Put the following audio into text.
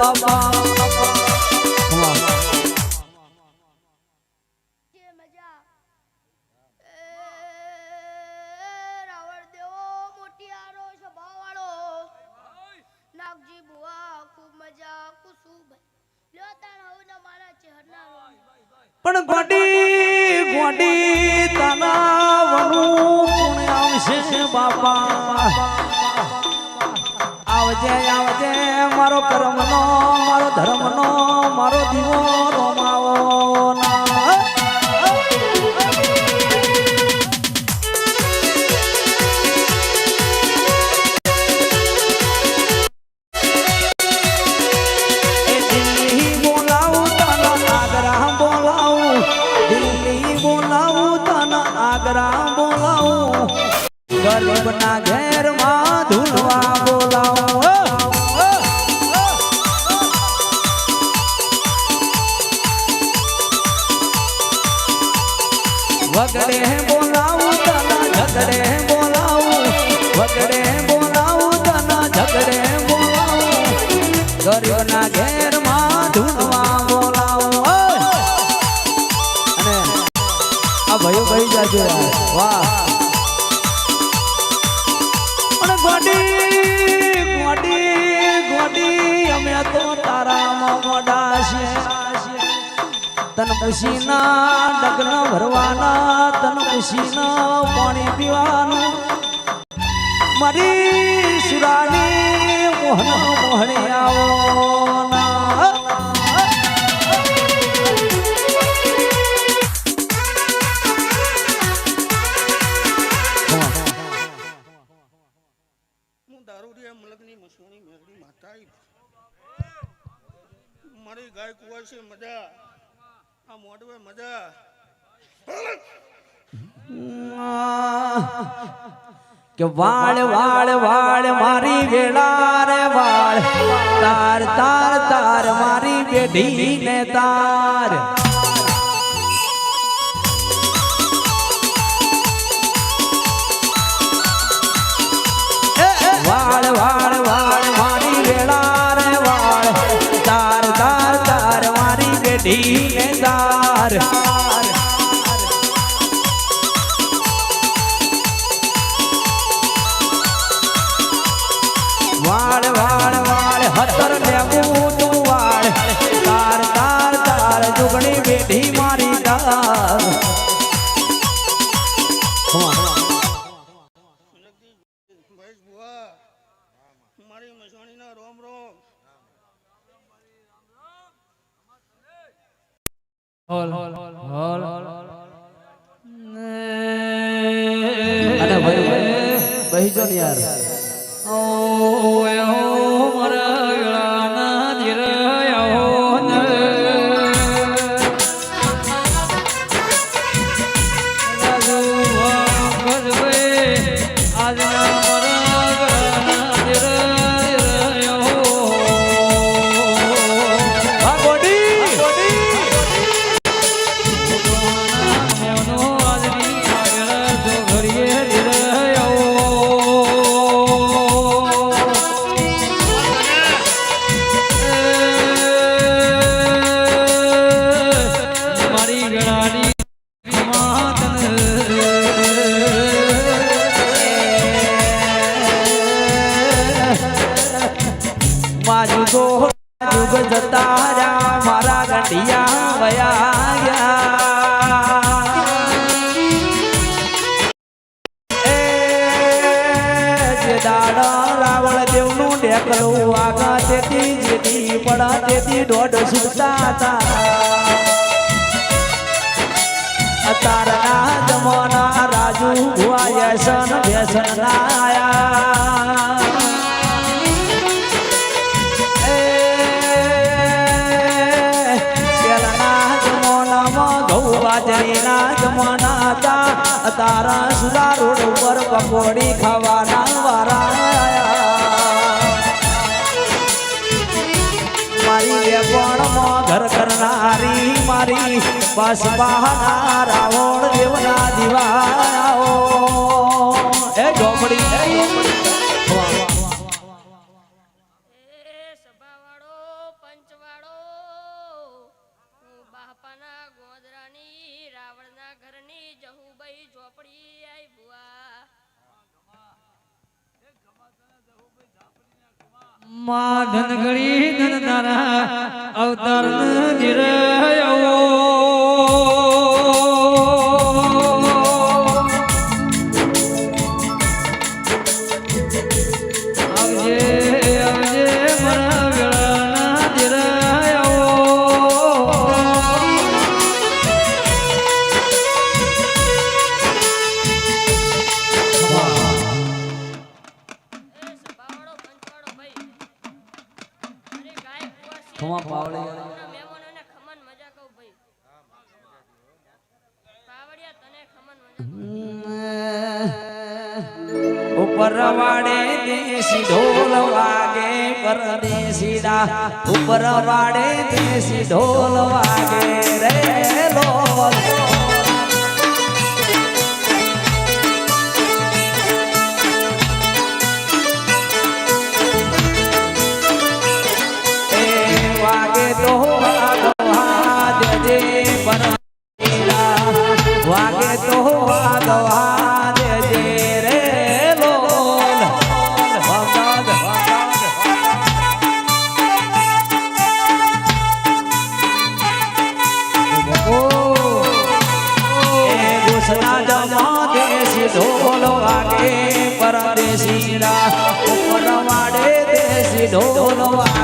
રોમ. પણ ગોડી ગોડી તનાવનું કોણ આવશે બાપા આવજે આવજે, મારો કર્મનો, મારો ધર્મનો, મારો દીવો રોમાવો બોલાવું, તને આગરા બોલાવું. ગરીબ ના તને વગડે બોલાવું તને ઝગડે બોલાવું. વગડે બોલાવું તને ઝગડે બોલાવું. ગરીબના ઘેરમાં ધૂળવા તન ખુશીના લગ્ન ભરવાના, તન ખુશીના પાણી પીવાનું. મારી સુરાની મોહન મોહણી આવો મારી ગાય કુવા છે, મજા. આ મોડવે મજા. કે વાળ વાળ વાળ મારી વેળા રે, વાળ. તાર તાર તાર મારી બેઢી ને તાર. તાર વાળ વાળ વાળ હતર લેવું તું વાળ તાર તાર તાર જુગણી બેઠી મારી તાર અને ભાઈ ભાઈ જો ને યાર જતા રહ્યા મારા ગઢિયા વયા દાડા રાવણ દેવનું ઢેકલું આગા તેથી જેથી પડા તેથી દોઢ સુટતા હતા. તારના જમાના રાજુ ભુઆ વ્યસન વ્યસન આયા જમાના હતા તારા સુરા રોડ ઉપર પકોડી ખાવાના વારા. મારી વેપણમાં ઘર કરનારી મારી બસ બહાના રાવણ દેવના દીવાઓ એ ઝોપડી માં ધનગડી ધનધારા અવતાર નિરયો ખમા પાવડે ઉપરવાડે દેશી ઢોલ વાગે પરદેશીડા ઉપરવાડે દેશી ઢોલ વાગે રે લો. મીરા. ઉપર વાડે દેશી ઢોલ વાડે